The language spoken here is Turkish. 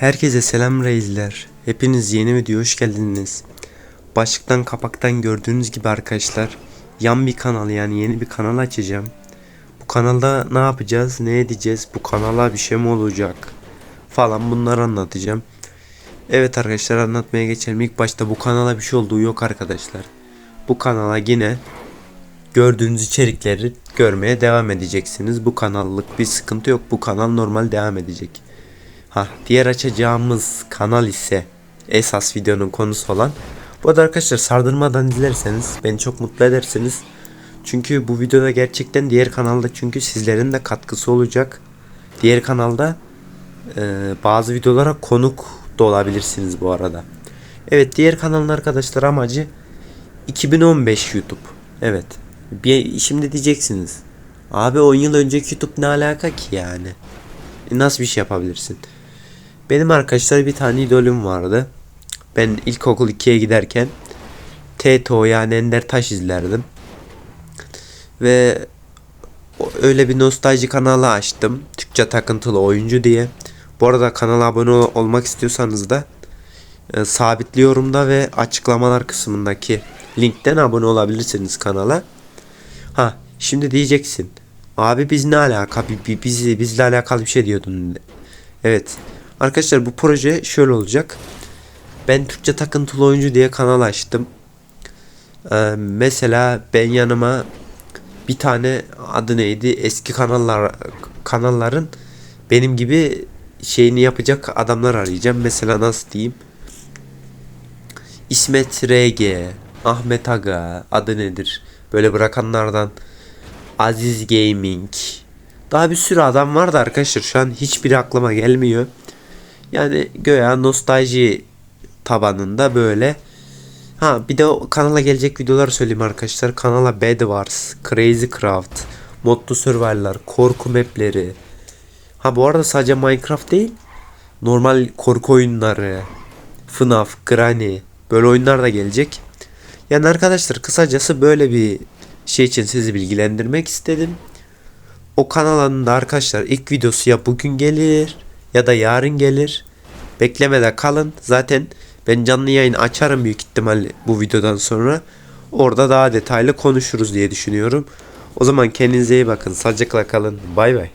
Herkese selam reisler. Hepiniz yeni videoya hoş geldiniz. Başlıktan kapaktan gördüğünüz gibi arkadaşlar yan bir kanal yani yeni bir kanal açacağım. Bu kanalda ne yapacağız, ne edeceğiz, bu kanala bir şey mi olacak falan bunları anlatacağım. Evet arkadaşlar anlatmaya geçelim. İlk başta bu kanala bir şey olduğu yok arkadaşlar. Bu kanala yine gördüğünüz içerikleri görmeye devam edeceksiniz. Bu kanallık bir sıkıntı yok. Bu kanal normal devam edecek. Ha, diğer açacağımız kanal ise esas videonun konusu olan. Bu arada arkadaşlar sardırmadan izlerseniz beni çok mutlu edersiniz. Çünkü bu videoda gerçekten diğer kanalda çünkü sizlerin de katkısı olacak. Diğer kanalda e, bazı videolara konuk da olabilirsiniz bu arada. Evet diğer kanalın arkadaşlar amacı 2015 YouTube. Evet. Bir, şimdi diyeceksiniz. Abi 10 yıl önceki YouTube ne alaka ki yani? E, nasıl bir şey yapabilirsin? Benim arkadaşlar bir tane idolüm vardı. Ben ilkokul 2'ye giderken Teto yani Ender Taş izlerdim. Ve öyle bir nostalji kanalı açtım. Türkçe takıntılı oyuncu diye. Bu arada kanala abone ol- olmak istiyorsanız da e, sabitliyorum da ve açıklamalar kısmındaki linkten abone olabilirsiniz kanala. Ha şimdi diyeceksin. Abi biz ne alaka? Bi- bi- Biz, bizle alakalı bir şey diyordun. Evet. Arkadaşlar bu proje şöyle olacak. Ben Türkçe takıntılı oyuncu diye kanal açtım. Ee, mesela ben yanıma bir tane adı neydi? Eski kanallar kanalların benim gibi şeyini yapacak adamlar arayacağım. Mesela nasıl diyeyim? İsmet RG, Ahmet Aga adı nedir? Böyle bırakanlardan Aziz Gaming. Daha bir sürü adam vardı arkadaşlar. Şu an hiçbiri aklıma gelmiyor. Yani göya nostalji tabanında böyle. Ha bir de o kanala gelecek videolar söyleyeyim arkadaşlar. Kanala Bed Wars, Crazy Craft, Modlu Survivor'lar, korku mapleri. Ha bu arada sadece Minecraft değil. Normal korku oyunları, FNAF, Granny böyle oyunlar da gelecek. Yani arkadaşlar kısacası böyle bir şey için sizi bilgilendirmek istedim. O kanalın da arkadaşlar ilk videosu ya bugün gelir ya da yarın gelir. Beklemede kalın. Zaten ben canlı yayın açarım büyük ihtimalle bu videodan sonra. Orada daha detaylı konuşuruz diye düşünüyorum. O zaman kendinize iyi bakın. Sağlıcakla kalın. Bay bay.